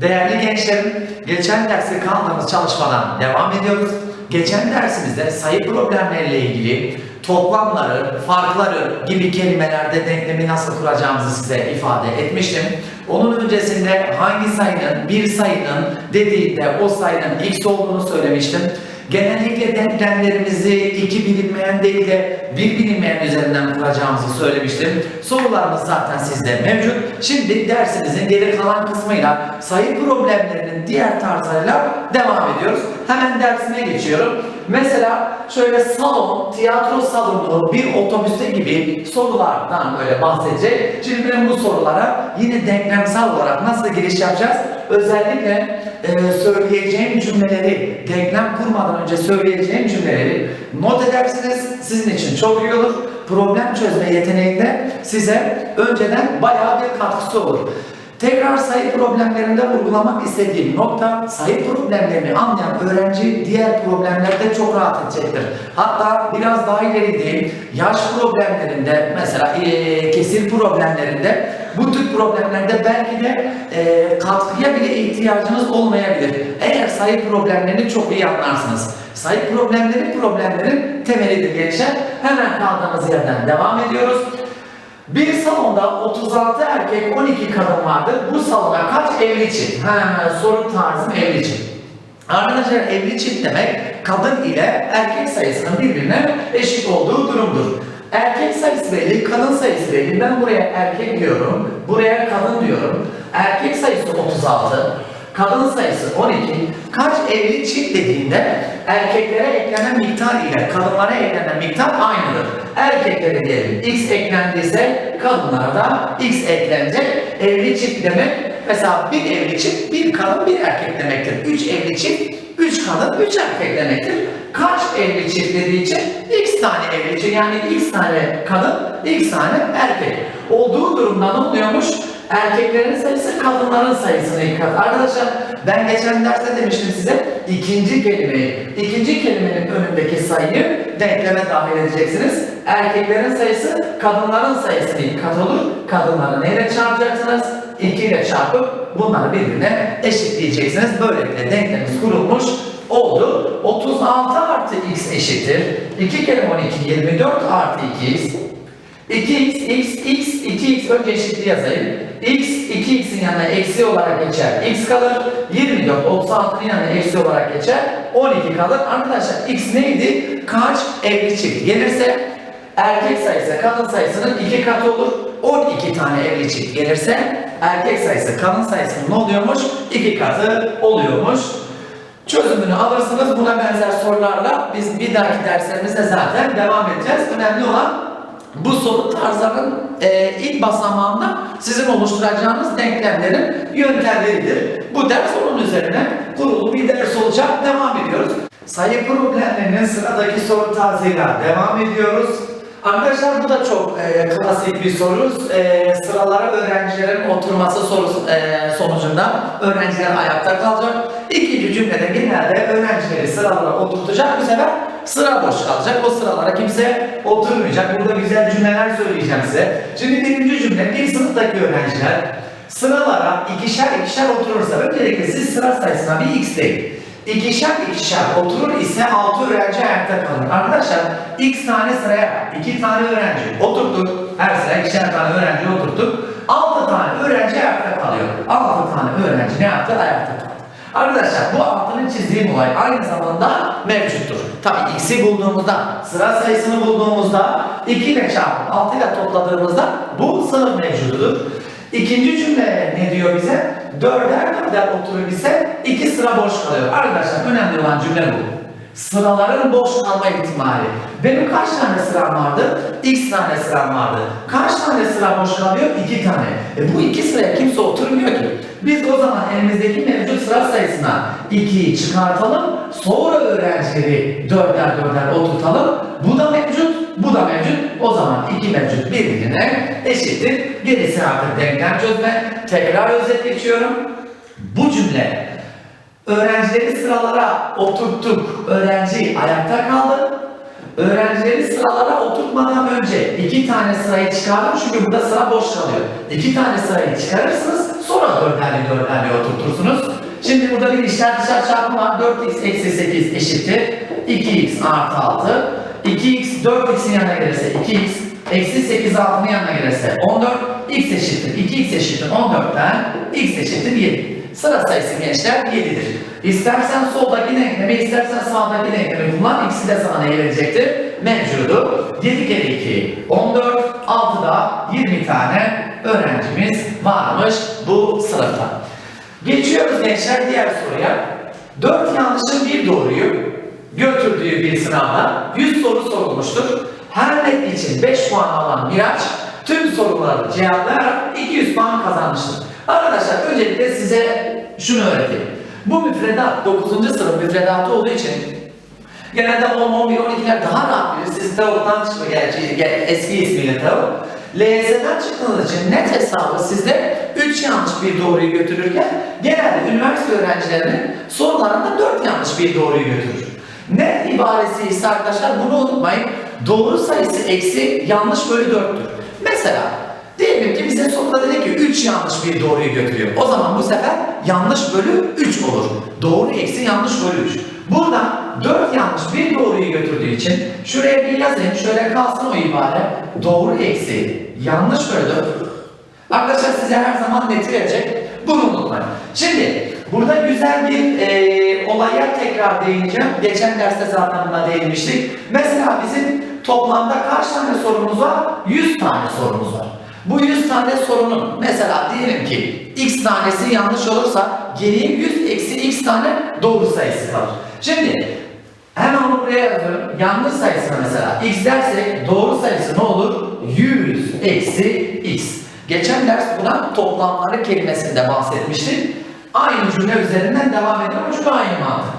Değerli gençlerim, geçen derste kaldığımız çalışmadan devam ediyoruz. Geçen dersimizde sayı problemleriyle ilgili toplamları, farkları gibi kelimelerde denklemi nasıl kuracağımızı size ifade etmiştim. Onun öncesinde hangi sayının bir sayının dediğinde o sayının x olduğunu söylemiştim. Genellikle denklemlerimizi iki bilinmeyen değil de bir bilinmeyen üzerinden kuracağımızı söylemiştim. Sorularımız zaten sizde mevcut. Şimdi dersimizin geri kalan kısmıyla sayı problemlerinin diğer tarzlarıyla devam ediyoruz. Hemen dersime geçiyorum. Mesela şöyle salon, tiyatro salonu, bir otobüste gibi sorulardan böyle bahsedecek. Şimdi ben bu sorulara yine denklemsel olarak nasıl giriş yapacağız? Özellikle e, söyleyeceğim cümleleri, denklem kurmadan önce söyleyeceğim cümleleri not edersiniz. Sizin için çok iyi olur. Problem çözme yeteneğinde size önceden bayağı bir katkısı olur. Tekrar sayı problemlerinde vurgulamak istediğim nokta sayı problemlerini anlayan öğrenci diğer problemlerde çok rahat edecektir. Hatta biraz daha ileri gideyim. Yaş problemlerinde mesela eee, kesir problemlerinde bu tür problemlerde belki de eee, katkıya bile ihtiyacınız olmayabilir. Eğer sayı problemlerini çok iyi anlarsınız. Sayı problemleri problemlerin temelidir gençler. Hemen kaldığımız yerden devam ediyoruz. Bir salonda 36 erkek 12 kadın vardır. Bu salona kaç evli çift? Ha, soru tarzım evli çift. Arkadaşlar evli çift demek kadın ile erkek sayısının birbirine eşit olduğu durumdur. Erkek sayısı belli, kadın sayısı belli. Ben buraya erkek diyorum, buraya kadın diyorum. Erkek sayısı 36, kadın sayısı 12. Kaç evli çift dediğinde erkeklere eklenen miktar ile kadınlara eklenen miktar aynıdır. Erkeklere diyelim x eklendiyse kadınlara da x eklenecek. Evli çift demek mesela bir evli çift bir kadın bir erkek demektir. Üç evli çift üç kadın üç erkek demektir. Kaç evli çift dediği için x tane evli çift yani x tane kadın x tane erkek. Olduğu durumda ne oluyormuş? Erkeklerin sayısı kadınların sayısına iki kat. Arkadaşlar ben geçen derste demiştim size ikinci kelimeyi, ikinci kelimenin önündeki sayıyı denkleme dahil edeceksiniz. Erkeklerin sayısı kadınların sayısına iki kat olur. Kadınları neyle çarpacaksınız? 2 ile çarpıp bunları birbirine eşitleyeceksiniz. Böylelikle denklemiz kurulmuş oldu. 36 artı x eşittir. 2 kere 12 24 artı 2x 2x, x, x, 2x önce eşitliği yazayım. X, 2x'in yanına eksi olarak geçer. x kalır. 24, 36'nın yanına eksi olarak geçer. 12 kalır. Arkadaşlar x neydi? Kaç evli çift gelirse erkek sayısı kadın sayısının iki katı olur. 12 tane evli çift gelirse erkek sayısı kadın sayısının ne oluyormuş? İki katı oluyormuş. Çözümünü alırsınız. Buna benzer sorularla biz bir dahaki derslerimizde zaten devam edeceğiz. Önemli olan bu soru tarzlarının e, ilk basamağında sizin oluşturacağınız denklemlerin yöntemleridir. Bu ders onun üzerine kurulu bir ders olacak. Devam ediyoruz. Sayı problemlerinin sıradaki soru tarzıyla devam ediyoruz. Arkadaşlar bu da çok e, klasik bir soru. E, sıralara öğrencilerin oturması sorusu e, sonucunda öğrenciler ayakta kalacak. İkinci cümlede genelde öğrencileri sıralara oturtacak. Bu sefer sıra boş kalacak. O sıralara kimse oturmayacak. Burada güzel cümleler söyleyeceğim size. Şimdi birinci cümle bir sınıftaki öğrenciler sıralara ikişer ikişer oturursa öncelikle siz sıra sayısına bir x deyin. İkişer ikişer oturur ise 6 öğrenci ayakta kalır. Arkadaşlar x tane sıraya 2 tane öğrenci oturttuk. Her sıraya ikişer tane öğrenci oturttuk. 6 tane öğrenci ayakta kalıyor. 6 tane öğrenci ne yaptı? Ayakta kaldı. Arkadaşlar bu altını çizdiğim olay aynı zamanda mevcuttur. Tabi x'i bulduğumuzda, sıra sayısını bulduğumuzda 2 ile çarpıp 6 ile topladığımızda bu sınıf mevcududur. İkinci cümle ne diyor bize? Dörder dörder oturur ise iki sıra boş kalıyor. Arkadaşlar önemli olan cümle bu. Sıraların boş kalma ihtimali. Benim kaç tane sıram vardı? X tane sıram vardı. Kaç tane sıra boş kalıyor? İki tane. E bu iki sıraya kimse oturmuyor ki. Biz o zaman elimizdeki mevcut sıra sayısına 2'yi çıkartalım. Sonra öğrencileri dörder dörder oturtalım. Bu da mevcut, bu da mevcut. O zaman iki mevcut birbirine eşittir. Gerisi artık denklem çözme. Tekrar özet geçiyorum. Bu cümle öğrencileri sıralara oturttuk. Öğrenci ayakta kaldı. Öğrencileri sıralara oturtmadan önce iki tane sırayı çıkardım çünkü burada sıra boş kalıyor. İki tane sırayı çıkarırsınız Sonra dörderli dörderli oturtursunuz. Şimdi burada bir işler dışarı çarpımı var. 4x eksi 8 eşittir. 2x artı 6. 2x 4x'in yanına gelirse 2x. Eksi 8 6'nın yanına gelirse 14. x eşittir. 2x eşittir 14'ten x eşittir 7. Sıra sayısı gençler 7'dir. İstersen soldaki denklemi, istersen sağdaki denklemi kullan. İkisi de sana ne verecektir? Mevcudu. 7 kere 2, 14, 6'da 20 tane öğrencimiz varmış bu sınıfta. Geçiyoruz gençler diğer soruya. 4 yanlışın bir doğruyu götürdüğü bir sınavda 100 soru sorulmuştur. Her net için 5 puan alan Miraç tüm soruları cevaplayarak 200 puan kazanmıştır. Arkadaşlar öncelikle size şunu öğreteyim. Bu müfredat 9. sınıf müfredatı olduğu için Genelde 10, 11, 12'ler daha rahat bilir. Siz TEOG'dan çıkma gerçi eski ismiyle TEOG. LYS'den çıktığınız için net hesabı sizde 3 yanlış bir doğruyu götürürken genelde üniversite öğrencilerinin sorularında 4 yanlış bir doğruyu götürür. Net ibaresi ise arkadaşlar bunu unutmayın. Doğru sayısı eksi yanlış bölü 4'tür. Mesela diyelim ki bize soruda dedi ki 3 yanlış bir doğruyu götürüyor. O zaman bu sefer yanlış bölü 3 olur. Doğru eksi yanlış bölü 3. Burada 4 yanlış bir doğruyu götürdüğü için şuraya bir yazayım. Şöyle kalsın o ibare. Doğru eksi yanlış bölü 4. Arkadaşlar size her zaman neti verecek. Bunu unutmayın. Şimdi burada güzel bir e, olaya tekrar değineceğim. Geçen derste zaten buna değinmiştik. Mesela bizim toplamda kaç tane sorumuz var? 100 tane sorumuz var. Bu 100 tane sorunun mesela diyelim ki x tanesi yanlış olursa geriye 100 eksi x tane doğru sayısı kalır. Şimdi hemen onu buraya yazıyorum. Yanlış sayısına mesela x dersek doğru sayısı ne olur? 100 eksi x. Geçen ders buna toplamları kelimesinde bahsetmiştik. Aynı cümle üzerinden devam ediyorum çünkü aynı mantık.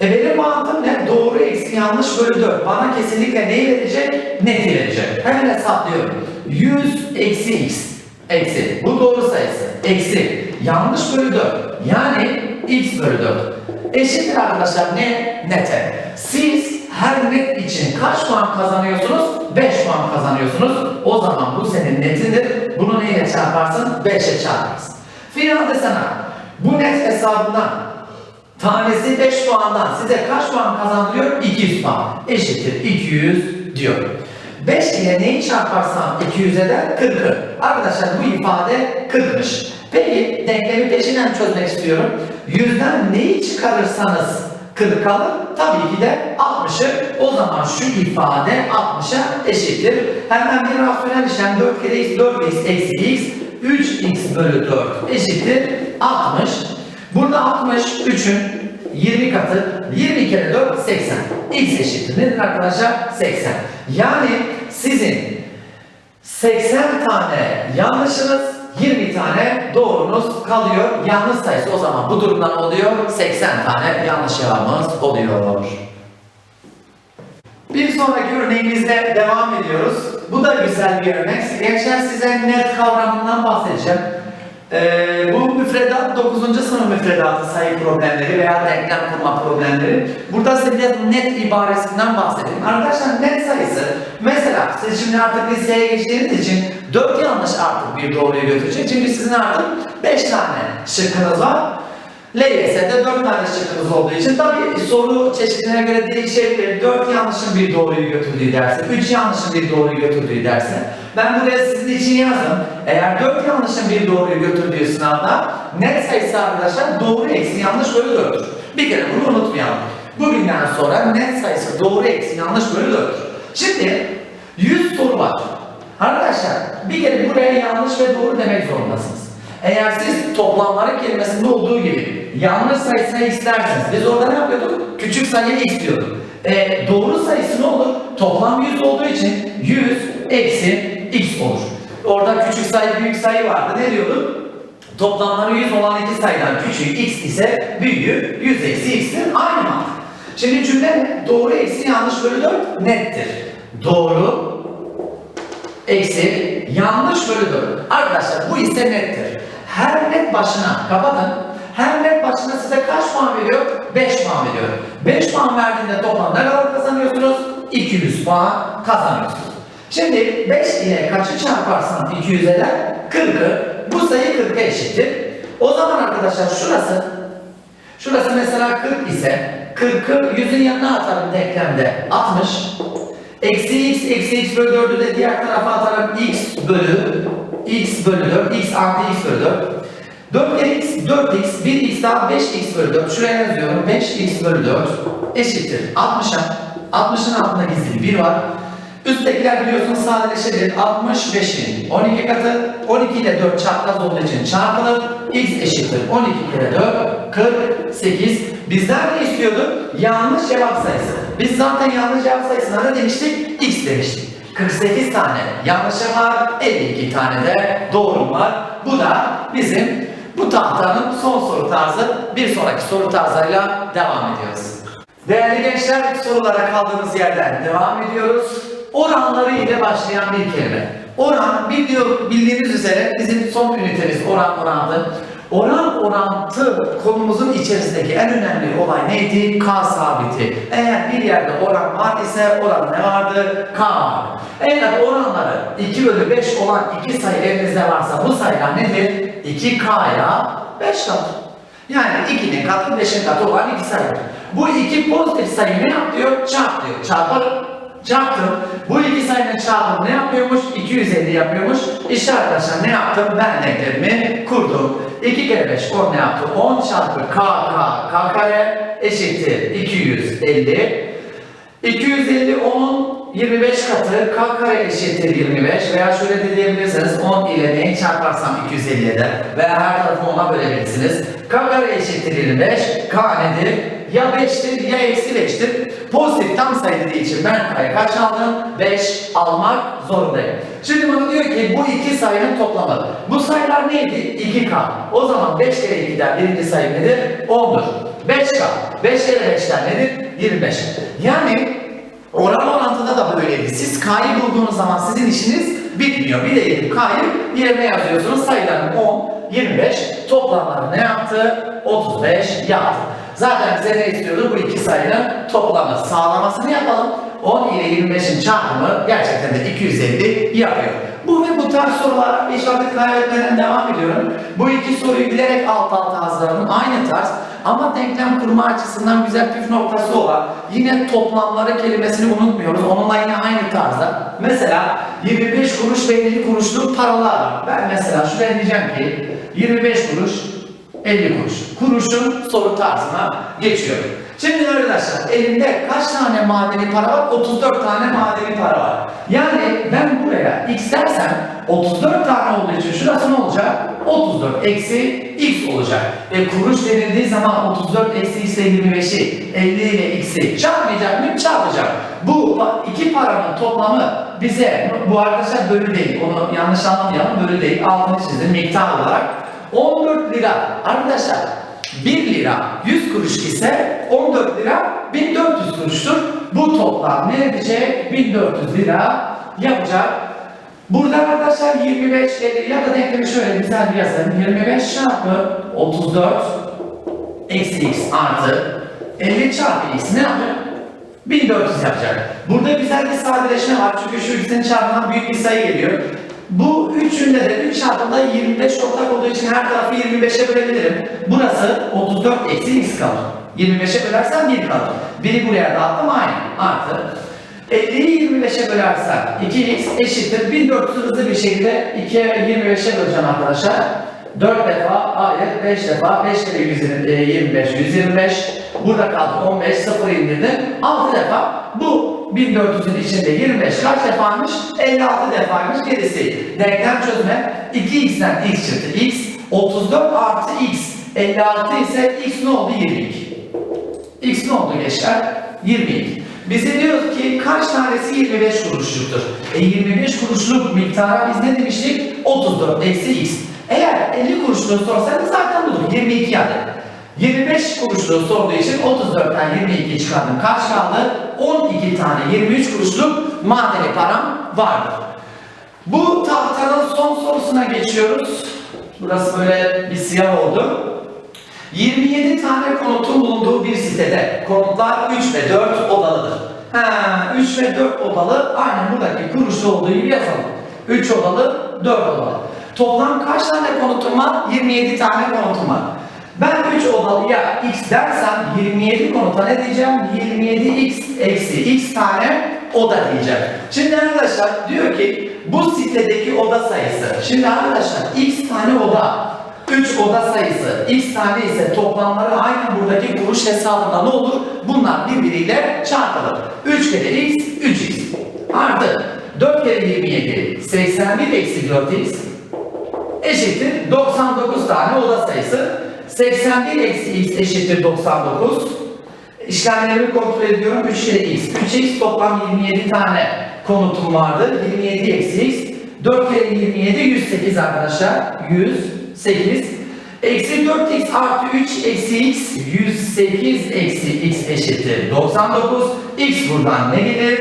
E benim mantığım ne? Doğru eksi yanlış bölü 4. Bana kesinlikle neyi verecek? Neti verecek. Hemen hesaplıyorum. 100 eksi x. Eksi. Bu doğru sayısı. Eksi. Yanlış bölü 4. Yani x bölü 4. Eşittir arkadaşlar ne? Nete. Siz her net için kaç puan kazanıyorsunuz? 5 puan kazanıyorsunuz. O zaman bu senin netindir. Bunu neyle çarparsın? 5'e çarparsın. Finalde sana bu net hesabından Tanesi 5 puandan size kaç puan kazandırıyor? 200 puan. Eşittir 200 diyor. 5 ile neyi çarparsam 200 eder? 40'ı. Arkadaşlar bu ifade 40'mış. Peki denklemi peşinden çözmek istiyorum. 100'den neyi çıkarırsanız 40 kalır. Tabii ki de 60'ı. O zaman şu ifade 60'a eşittir. Hemen bir rasyonel işlem 4 kere x 4x eksi x 3x bölü 4 eşittir 60. Burada 63'ün 20 katı 20 kere 4 80. X eşittir nedir arkadaşlar? 80. Yani sizin 80 tane yanlışınız 20 tane doğrunuz kalıyor. Yanlış sayısı o zaman bu durumda ne oluyor? 80 tane yanlış cevabımız oluyor. Bir sonraki örneğimizde devam ediyoruz. Bu da güzel bir örnek. Gençler size net kavramından bahsedeceğim. Ee, bu müfredat 9. sınıf müfredatı sayı problemleri veya denklem kurma problemleri. Burada size net ibaresinden bahsedeyim. Arkadaşlar net sayısı mesela siz şimdi artık liseye geçtiğiniz için 4 yanlış artık bir doğruyu götürecek. Çünkü sizin artık 5 tane şıkkınız var. LYS'de 4 tane şıkkınız olduğu için tabii soru çeşidine göre değişebilir. 4 yanlışın bir doğruyu götürdüğü derse, 3 yanlışın bir doğruyu götürdüğü derse. Ben buraya sizin için yazdım. Eğer 4 yanlışın bir doğruyu götürdüğü sınavda net sayısı arkadaşlar doğru eksi yanlış bölü 4'tür. Bir kere bunu unutmayalım. Bugünden sonra net sayısı doğru eksi yanlış bölü 4'tür. Şimdi 100 soru var. Arkadaşlar bir kere buraya yanlış ve doğru demek zorundasınız. Eğer siz toplamları kelimesinde olduğu gibi yanlış sayısını isterseniz biz orada ne yapıyorduk? Küçük sayı x diyorduk. E, doğru sayısı ne olur? Toplam 100 olduğu için 100 eksi x olur. Orada küçük sayı büyük sayı vardı. Ne diyorduk? Toplamları 100 olan iki sayıdan küçüğü x ise büyüğü 100 eksi x'tir. Aynı mantık. Şimdi cümle? Doğru eksi yanlış bölü 4 nettir. Doğru eksi yanlış bölü 4. Arkadaşlar bu ise nettir. Her net başına kapatın. Her net başına size kaç puan veriyor? 5 puan veriyor. 5 puan verdiğinde toplam ne kadar kazanıyorsunuz? 200 puan kazanıyorsunuz. Şimdi 5 ile kaçı çarparsan 200 eder? 40'ı Bu sayı 40'a eşittir. O zaman arkadaşlar şurası Şurası mesela 40 ise 40'ı 100'ün yanına atarım denklemde 60. Eksi x eksi x bölü 4'ü de diğer tarafa atarım x bölü x bölü 4 x artı x bölü 4. 4 kere x 4x 1x daha 5x bölü 4 şuraya yazıyorum 5x bölü 4 eşittir 60'a 60'ın altında gizli 1 var. Üsttekiler biliyorsunuz sadeleşebilir. 65'in 12 katı 12 ile 4 çapraz olduğu için çarpılır. x eşittir 12 kere 4 48. Bizden ne istiyordu? Yanlış cevap sayısı. Biz zaten yanlış cevap sayısına ne demiştik? x demiştik. 48 tane yanlışım var, 52 tane de doğrum var. Bu da bizim bu tahtanın son soru tarzı. Bir sonraki soru tarzıyla devam ediyoruz. Değerli gençler sorulara kaldığımız yerden devam ediyoruz. Oranları ile başlayan bir kelime. Oran bildiğiniz üzere bizim son ünitemiz oran orantı. Oran orantı konumuzun içerisindeki en önemli olay neydi? K sabiti. Eğer bir yerde oran var ise oran ne vardı? K var. Eğer oranları 2 bölü 5 olan iki sayı elinizde varsa bu sayılar nedir? 2K'ya 5 katı. Yani 2'nin katı 5'in katı olan iki sayı. Bu iki pozitif sayı ne yapıyor? Çarp diyor. Çarpar. Çarptım. Bu iki sayının çarpımı ne yapıyormuş? 250 yapıyormuş. İşte arkadaşlar ne yaptım? Ben denklemimi kurdum. 2 kere 5 10 ne yaptı? 10 çarpı k k k kare eşittir 250. 250 10 25 katı k kare eşittir 25 veya şöyle de diyebilirsiniz 10 ile neyi çarparsam 250 eder veya her tarafı 10'a bölebilirsiniz. k kare eşittir 25 k nedir? Ya 5'tir ya eksi 5'tir. Pozitif tam sayı dediği için ben k'ya kaç aldım? 5 almak zorundayım. Şimdi bana diyor ki bu iki sayının toplamı. Bu sayılar neydi? 2k. O zaman 5 kere 2'den birinci sayı nedir? 10'dur. 5k. 5 kere 5'ten nedir? 25. Yani oran orantıda da böyleydi. Siz k'yı bulduğunuz zaman sizin işiniz bitmiyor. Bir de k'yı yerine yazıyorsunuz. Sayıların 10, 25 toplamları ne yaptı? 35 yaptı. Zaten bize ne istiyordu? Bu iki sayının toplamı sağlamasını yapalım. 10 ile 25'in çarpımı gerçekten de 250 yapıyor. Bu ve bu tarz sorulara hiç vakit kaybetmeden devam ediyorum. Bu iki soruyu bilerek alt alta hazırladım. Aynı tarz ama denklem kurma açısından güzel püf noktası olan yine toplamları kelimesini unutmuyoruz. Onunla yine aynı tarzda. Mesela 25 kuruş ve 50 kuruşluk paralar var. Ben mesela şuraya diyeceğim ki 25 kuruş 50 kuruş. Kuruşun soru tarzına geçiyor. Şimdi arkadaşlar elimde kaç tane madeni para var? 34 tane madeni para var. Yani ben buraya x dersem 34 tane olduğu için şurası ne olacak? 34 eksi x olacak. E kuruş denildiği zaman 34 eksi x ile 25'i 50 ile x'i çarpmayacak mıyım? Çarpacak. Bu iki paranın toplamı bize bu arkadaşlar bölü değil. Onu yanlış anlamayalım. Bölü değil. Altını çizdim miktar olarak 14 lira. Arkadaşlar 1 lira 100 kuruş ise 14 lira 1400 kuruştur. Bu toplam ne edecek? 1400 lira yapacak. Buradan arkadaşlar 25 50 ya da denklemi şöyle güzel bir yazalım. 25 çarpı 34 eksi x artı 50 çarpı x ne yapacak? 1400 yapacak. Burada güzel bir sadeleşme var çünkü şu ikisinin çarpımından büyük bir sayı geliyor. Bu üçünde de 3 çarpımda 25 ortak olduğu için her tarafı 25'e bölebilirim. Burası 34 eksi x kalır. 25'e bölersem 1 kalır. Biri buraya dağıttım aynı. Artı. 50'yi 25'e bölersem 2x eşittir. 1400 hızlı bir şekilde 2'ye 25'e böleceğim arkadaşlar. 4 defa hayır 5 defa 5 kere 120, e, 25 125 burada kaldı 15 0 indirdim 6 defa bu 1400'ün içinde 25 kaç defaymış 56 defaymış gerisi denklem çözme 2x'ten x çıktı x 34 artı x 56 ise x ne oldu 22 x ne oldu gençler 22 bize diyor ki kaç tanesi 25 kuruşluktur? E 25 kuruşluk miktara biz ne demiştik? 34 eksi x. Eğer 50 kuruşluğu sorsaydı zaten budur. 22 adet. 25 kuruşluğu sorduğu için 34'ten 22 çıkardım. Kaç kaldı? 12 tane 23 kuruşluk madeni param vardır. Bu tahtanın son sorusuna geçiyoruz. Burası böyle bir siyah oldu. 27 tane konutun bulunduğu bir sitede konutlar 3 ve 4 odalıdır. Ha, 3 ve 4 odalı aynen buradaki kuruşta olduğu gibi yazalım. 3 odalı, 4 odalı. Toplam kaç tane konutum var? 27 tane konutum var. Ben 3 odalıya x dersem 27 konuta ne diyeceğim? 27x eksi x tane oda diyeceğim. Şimdi arkadaşlar diyor ki bu sitedeki oda sayısı. Şimdi arkadaşlar x tane oda 3 oda sayısı, x tane ise toplamları aynı buradaki kuruş hesabında ne olur? Bunlar birbiriyle çarpılır. 3 kere x, 3x. Artı 4 kere 27, 81 eksi 4x eşittir 99 tane oda sayısı. 81 eksi x eşittir 99. İşlemlerimi kontrol ediyorum. 3 kere x. 3x toplam 27 tane konutum vardı. 27 eksi x. 4 kere 27 108 arkadaşlar. 108. Eksi 4x artı 3 eksi x 108 eksi x eşittir 99. x buradan ne gelir?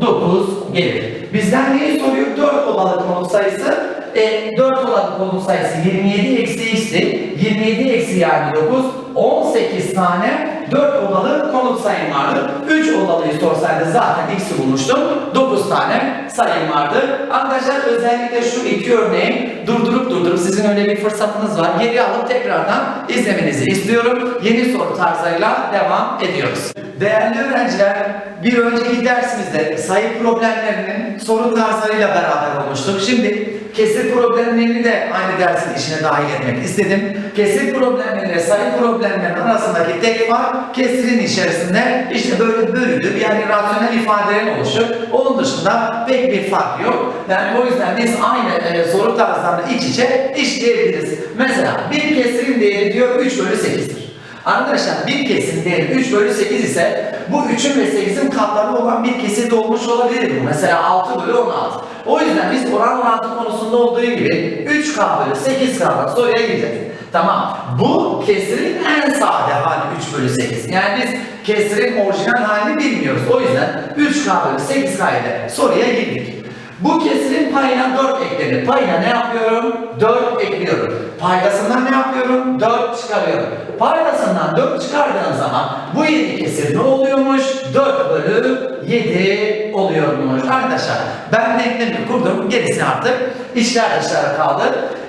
9 gelir. Bizden neyi soruyor? 4 odalı konut sayısı. E, 4 odalı konut sayısı 27 eksi x'ti. 27 eksi yani 9. 18 tane 4 odalı konut sayım vardı. 3 odalıyı sorsaydı zaten x'i bulmuştum. 9 tane sayım vardı. Arkadaşlar özellikle şu iki örneği durdurup durdurup sizin öyle bir fırsatınız var. Geri alıp tekrardan izlemenizi istiyorum. Yeni soru tarzıyla devam ediyoruz. Değerli öğrenciler, bir önceki dersimizde sayı problemlerinin sorun tarzlarıyla beraber olmuştuk. Şimdi kesir problemlerini de aynı dersin içine dahil etmek istedim. Kesir problemleriyle sayı problemlerinin arasındaki tek fark kesirin içerisinde işte böyle bölüdür yani rasyonel ifadelerin oluşu. Onun dışında pek bir fark yok. Yani o yüzden biz aynı e, soru tarzlarını iç içe işleyebiliriz. Mesela bir kesirin değeri diyor 3 bölü 8'dir. Arkadaşlar bir kesin değeri 3 bölü 8 ise bu 3'ün ve 8'in katları olan bir kesir de olmuş olabilir bu. Mesela 6 bölü 16. O yüzden biz oran orantı konusunda olduğu gibi 3K bölü 8K'dan soruya gireceğiz. Tamam. Bu kesirin en sade hali 3 bölü 8. Yani biz kesirin orijinal halini bilmiyoruz. O yüzden 3K bölü 8K ile soruya girdik. Bu kesirin payına 4 eklenir. Payına ne yapıyorum? 4 ekliyorum. Paydasından ne yapıyorum? 4 çıkarıyorum. Paydasından 4 çıkardığım zaman bu yeni kesir ne oluyormuş? 4 bölü 7 oluyormuş. Arkadaşlar ben denklemi kurdum. Gerisi artık işler dışarı kaldı.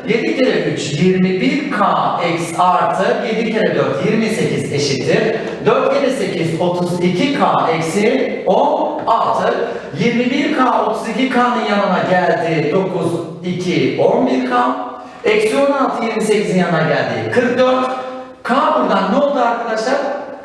7 kere 3 21k eksi artı 7 kere 4 28 eşittir. 4 kere 8 32k eksi 16. 21k 32k'nın yanına geldi 9 2 11k. Eksi 16 28'in yanına geldi 44. K buradan ne oldu arkadaşlar?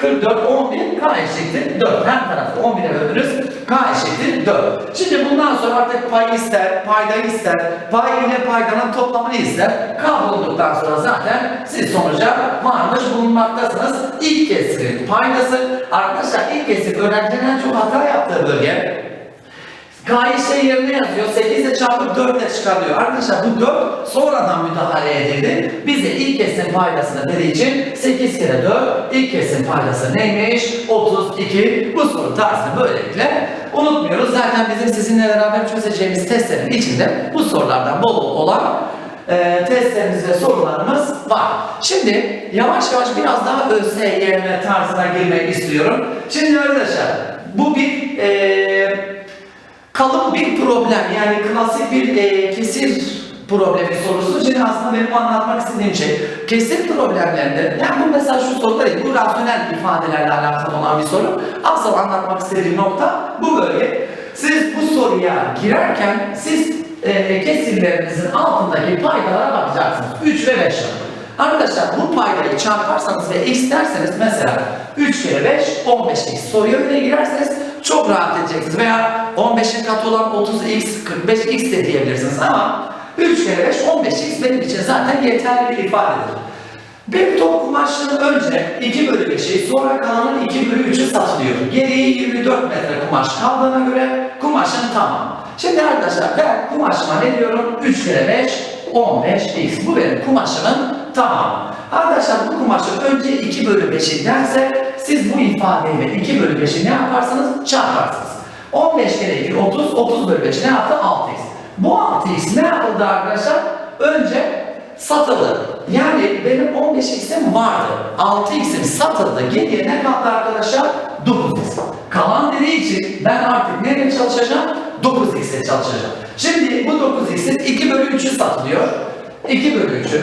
44, 11, K eşittir 4. Her tarafı 11'e bölürüz. K eşittir 4. Şimdi bundan sonra artık pay ister, payda ister, pay ile paydanın toplamını ister. K bulduktan sonra zaten siz sonuca varmış bulunmaktasınız. İlk kesirin paydası. Arkadaşlar ilk kesir öğrencinin en çok hata yaptığı bölge. K'yı şey yerine yazıyor. 8 ile çarpıp 4 ile çıkarılıyor. Arkadaşlar bu 4 sonradan müdahale edildi. Bize ilk kesin paydasını dediği için 8 kere 4 ilk kesin paydası neymiş? 32. Bu soru tarzını böylelikle unutmuyoruz. Zaten bizim sizinle beraber çözeceğimiz testlerin içinde bu sorulardan bol olan e, testlerimiz ve sorularımız var. Şimdi yavaş yavaş biraz daha ÖSYM tarzına girmek istiyorum. Şimdi arkadaşlar bu bir e, kalın bir problem yani klasik bir e, kesir problemi sorusu. Şimdi aslında benim anlatmak istediğim şey kesir problemlerinde yani bu mesela şu soru değil bu rasyonel ifadelerle alakalı olan bir soru. Asıl anlatmak istediğim nokta bu bölge. Siz bu soruya girerken siz e, kesirlerinizin altındaki paydalara bakacaksınız. 3 ve 5 var. Arkadaşlar bu paydayı çarparsanız ve x derseniz mesela 3 kere 5 15x soruya öyle girerseniz çok rahat edeceksiniz veya 15'in katı olan 30x 45x de diyebilirsiniz ama 3 kere 5 15x benim için zaten yeterli bir ifadedir. Bir top kumaşının önce 2 bölü 5'i sonra kalanın 2 bölü 3'ü satılıyor. Geriye 24 metre kumaş kaldığına göre kumaşın tamam. Şimdi arkadaşlar ben kumaşıma ne diyorum? 3 kere 5 15x. Bu benim kumaşımın tamamı. Arkadaşlar bu kumaşın önce 2 bölü 5'i derse siz bu ifadeyle 2 bölü 5'i ne yaparsanız çarparsınız. 15 kere 2 30, 30 bölü 5 ne yaptı? 6x. Bu 6x ne yapıldı arkadaşlar? Önce satıldı. Yani benim 15x'im vardı. 6x'im satıldı. Geriye ne kaldı arkadaşlar? 9x. Kalan dediği için ben artık nereye çalışacağım? 9 9x ile çalışacağım. Şimdi bu 9x'in 2 bölü 3'ü satılıyor. 2 bölü 3'ü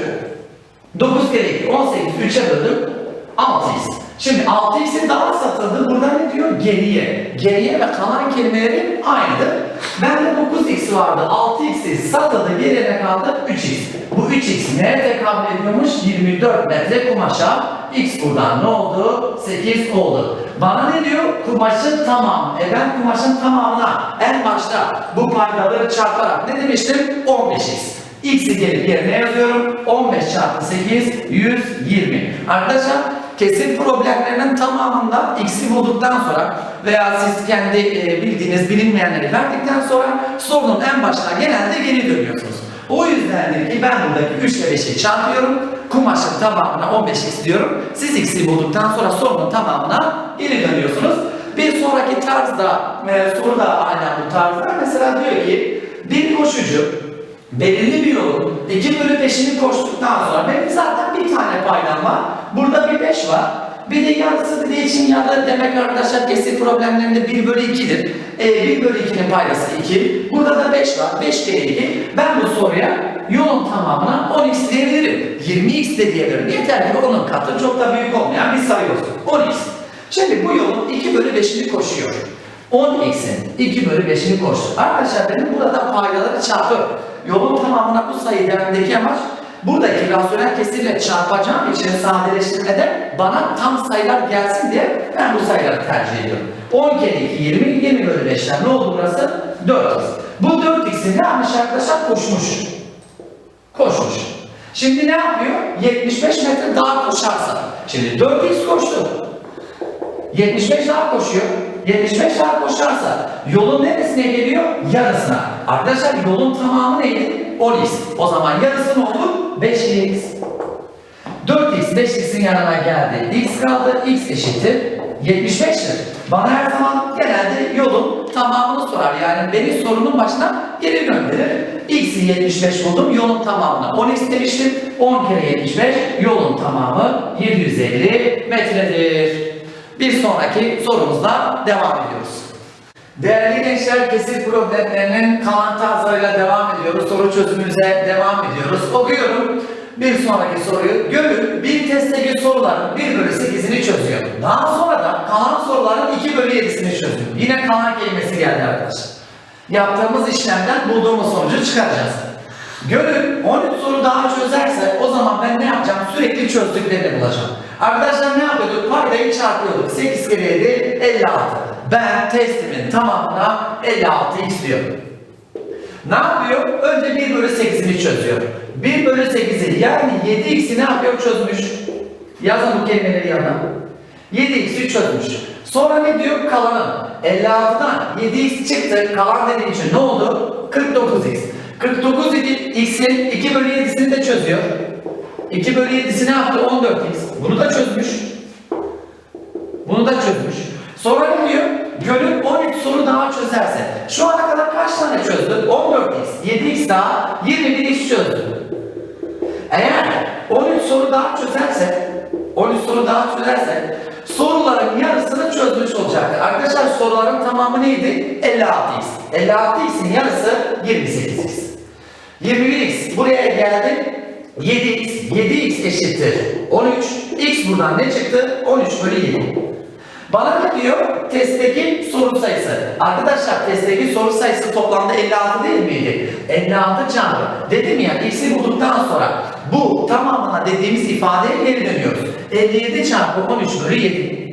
9 kere 2, 18, 3'e böldüm 6x. Şimdi 6x'in daha satıldı. Burada ne diyor? Geriye. Geriye ve kalan kelimelerin aynıdır. Bende 9x vardı. 6x'i satıldı. Geriye ne kaldı? 3x. Bu 3x neye tekabül ediyormuş? 24 metre kumaşa. X buradan ne oldu? 8 oldu. Bana ne diyor? Kumaşın tamamı. E ben kumaşın tamamına en başta bu paydaları çarparak ne demiştim? 15x. X'i gelip yerine yazıyorum. 15 çarpı 8, 120. Arkadaşlar kesim problemlerinin tamamında X'i bulduktan sonra veya siz kendi e, bildiğiniz bilinmeyenleri verdikten sonra sorunun en başına genelde geri dönüyorsunuz. O yüzdendir ki ben buradaki 3 ile 5'i çarpıyorum. Kumaşın tamamına 15 istiyorum. Siz X'i bulduktan sonra sorunun tamamına geri dönüyorsunuz. Bir sonraki tarzda, e, soru da aynen bu tarzda. Mesela diyor ki bir koşucu belirli bir yolun 2 bölü 5'ini koştuktan sonra benim zaten bir tane paydam var. Burada bir 5 var. Bir de yarısı bir de için yarı demek arkadaşlar kesir problemlerinde 1 bölü 2'dir. E, 1 bölü 2'nin paydası 2. Burada da 5 var. 5 kere 2. Ben bu soruya yolun tamamına 10x diyebilirim. 20x de diyebilirim. Yeter ki onun katı çok da büyük olmayan bir sayı olsun. 10x. Şimdi bu yolun 2 bölü 5'ini koşuyor. 10x'in 2 bölü 5'ini koştu. Arkadaşlar benim burada paydaları çarpıp yolun tamamına bu sayı dememdeki amaç buradaki rasyonel kesirle çarpacağım için sadeleştirmede bana tam sayılar gelsin diye ben bu sayıları tercih ediyorum. 10 kere 2 20, 20 bölü 5'ten ne oldu burası? 4x. Bu 4x'in ne yapmış arkadaşlar? Koşmuş. Koşmuş. Şimdi ne yapıyor? 75 metre daha koşarsa. Şimdi 4x koştu. 75 daha koşuyor. 75 daha koşarsa yolun neresine geliyor? Yarısına. Arkadaşlar yolun tamamı neydi? 10x. O zaman yarısı ne olur? 5x. 4x 5x'in yanına geldi. x kaldı. x eşittir. 75'tir. Bana her zaman genelde yolun tamamını sorar. Yani beni sorunun başına geri gönderir. x'i 75 buldum. Yolun tamamına 10x demiştim. 10 kere 75 yolun tamamı 750 metredir. Bir sonraki sorumuzla devam ediyoruz. Değerli gençler kesir problemlerinin kalan tarzlarıyla devam ediyoruz. Soru çözümümüze devam ediyoruz. Okuyorum. Bir sonraki soruyu. Gönül bir testteki soruların 1 bölü 8'ini çözüyor. Daha sonra da kalan soruların 2 bölü 7'sini çözüyor. Yine kalan kelimesi geldi arkadaşlar. Yaptığımız işlemden bulduğumuz sonucu çıkaracağız. Gönül 13 soru daha çözerse o zaman ben ne yapacağım? Sürekli çözdüklerini bulacağım. Arkadaşlar ne yapıyorduk? Paydayı çarpıyorduk. 8 kere 7 56. Ben testimin tamamına 56 istiyorum. Ne yapıyor? Önce 1 bölü 8'ini çözüyor. 1 bölü 8'i yani 7x'i ne yapıyor? Çözmüş. Yazın bu kelimeleri yanına. 7x'i çözmüş. Sonra ne diyor? Kalanın. 56'dan 7x çıktı. Kalan dediği için ne oldu? 49x. 49 idi. X'in 2 bölü 7'sini de çözüyor. 2 bölü 7'si ne yaptı? 14x. Bunu da çözmüş. Bunu da çözmüş. Sonra ne diyor? Gönül 13 soru daha çözerse. Şu ana kadar kaç tane çözdü? 14x, 7x daha 21x çözdü. Eğer 13 soru daha çözerse, 13 soru daha çözerse soruların yarısını çözmüş olacaktır. Arkadaşlar soruların tamamı neydi? 56x. 56x'in yarısı 28x. 21x buraya geldi. 7x, 7x eşittir 13. x buradan ne çıktı? 13 bölü 7. Bana ne diyor? Testteki soru sayısı. Arkadaşlar testteki soru sayısı toplamda 56 değil miydi? 56 çarpı. Dedim ya x'i bulduktan sonra bu tamamına dediğimiz ifadeye geri dönüyoruz. 57 çarpı 13 bölü 7.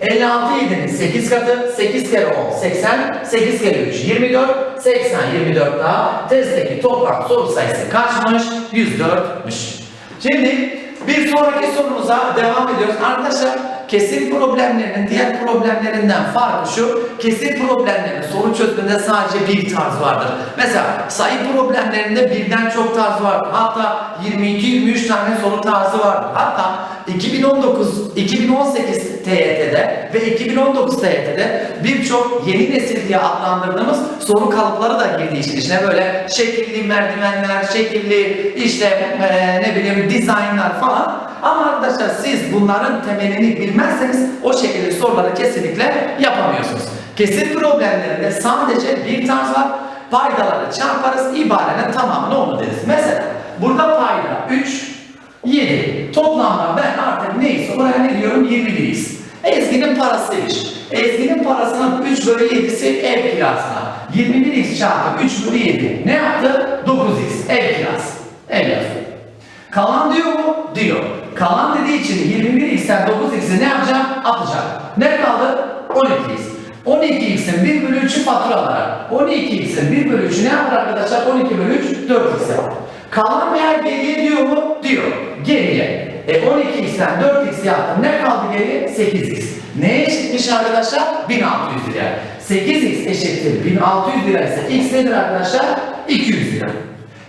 56 7'nin 8 katı 8 kere 10 80 8 kere 3 24 80 24 daha testteki toplam soru sayısı kaçmış? 104'müş. Şimdi bir sonraki sorumuza devam ediyoruz. Arkadaşlar kesir problemlerinin diğer problemlerinden farkı şu. Kesir problemlerinin soru çözümünde sadece bir tarz vardır. Mesela sayı problemlerinde birden çok tarz vardır. Hatta 22-23 tane soru tarzı vardır. Hatta 2019 2018 TYT'de ve 2019 TYT'de birçok yeni nesil diye adlandırdığımız soru kalıpları da girdiği için içine böyle şekilli merdivenler, şekilli işte eee, ne bileyim dizaynlar falan. Ama arkadaşlar siz bunların temelini bilmezseniz o şekilde soruları kesinlikle yapamıyorsunuz. Kesir problemlerinde sadece bir tarz var. Paydaları çarparız, ibarenin tamamını onu deriz. Mesela burada payda 3, 7. Toplamda ben artık neyse oraya ne diyorum 21x. Ezgi'nin parasıymış. Ezgi'nin parasının 3 bölü 7'si ev kirasına. 21x çarpı 3 bölü 7 ne yaptı? 9x ev kirası. Ev yazıyor. Kalan diyor mu? Diyor. Kalan dediği için 21x'ten 9x'i ne yapacağım? Atacağım. Ne kaldı? 12x. 12x'in 1 bölü 3'ü faturalara. 12x'in 1 bölü 3'ü ne yapar arkadaşlar? 12 bölü 3 4x yapar. Kalan değer geriye diyor mu? Diyor. Geriye. E 12x'ten 4x yaptım. Ne kaldı geriye? 8x. Neye eşitmiş arkadaşlar? 1600 lira. 8x eşittir 1600 lira ise x nedir arkadaşlar? 200 lira.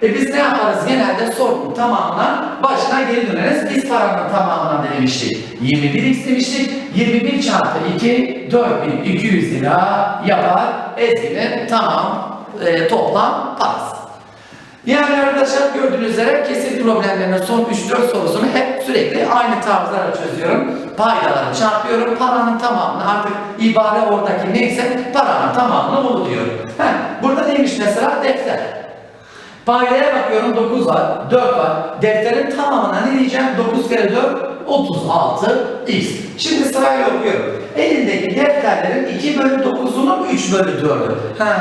E biz ne yaparız? Genelde sorunun tamamına başına geri döneriz. Biz paranın tamamına ne demiştik? 21x demiştik. 21 çarpı 2 4200 lira yapar. Ezgi'nin tamam e, toplam parası. Yani arkadaşlar gördüğünüz üzere kesir problemlerinin son 3-4 sorusunu hep sürekli aynı tarzlarla çözüyorum. Paydaları çarpıyorum, paranın tamamını artık ibare oradaki neyse paranın tamamını bulu diyorum. Heh, burada neymiş mesela? Defter. Paydaya bakıyorum 9 var, 4 var. Defterin tamamına ne diyeceğim? 9 kere 4, 36 x. Şimdi sırayla okuyorum. Elindeki defterlerin 2 bölü 9'unun 3 bölü 4'ü. Ha,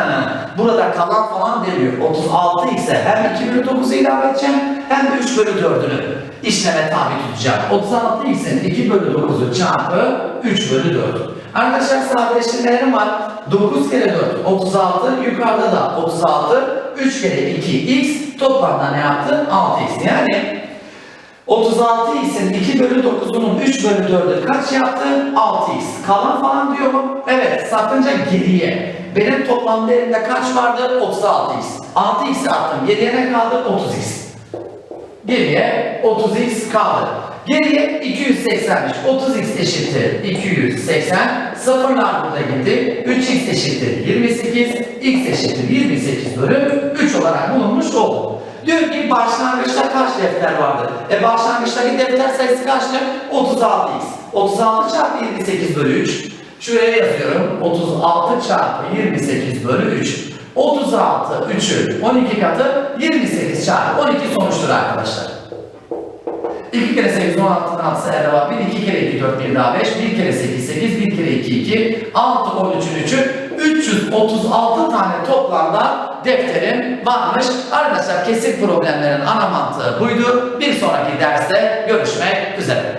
burada kalan falan demiyor. 36 ise hem 2 bölü 9'u ilave edeceğim hem de 3 bölü 4'ünü işleme tabi tutacağım. 36 ise 2 bölü 9'u çarpı 3 bölü 4. Arkadaşlar sadeleştirmelerim var. 9 kere 4 36 yukarıda da 36 3 kere 2 x toplamda ne yaptı? 6x yani 36 x'in 2 bölü 9'unun 3 bölü 4'ü kaç yaptı? 6x. Kalan falan diyor mu? Evet satınca geriye. Benim toplam değerimde kaç vardı? 36x. 6x attım. Geriye ne kaldı? 30x. Geriye 30x kaldı. Geriye 280'miş. 30x eşittir 280. Sıfırlar burada gitti. 3x eşittir 28. x eşittir 28 bölü 3 olarak bulunmuş oldu. Diyor ki başlangıçta kaç defter vardı? E başlangıçtaki defter sayısı kaçtı? 36x. 36 çarpı 28 bölü 3. Şuraya yazıyorum. 36 çarpı 28 bölü 3. 36 3'ün 12 katı 28 çarpı 12 sonuçtur arkadaşlar. 2 kere 8 16'nın 6'sı elde var. 1 2 kere 2 4 1 daha 5 1 kere 8 8 1 kere 2 2 6 13'ün 3'ü 336 tane toplamda defterim varmış. Arkadaşlar kesir problemlerin ana mantığı buydu. Bir sonraki derste görüşmek üzere.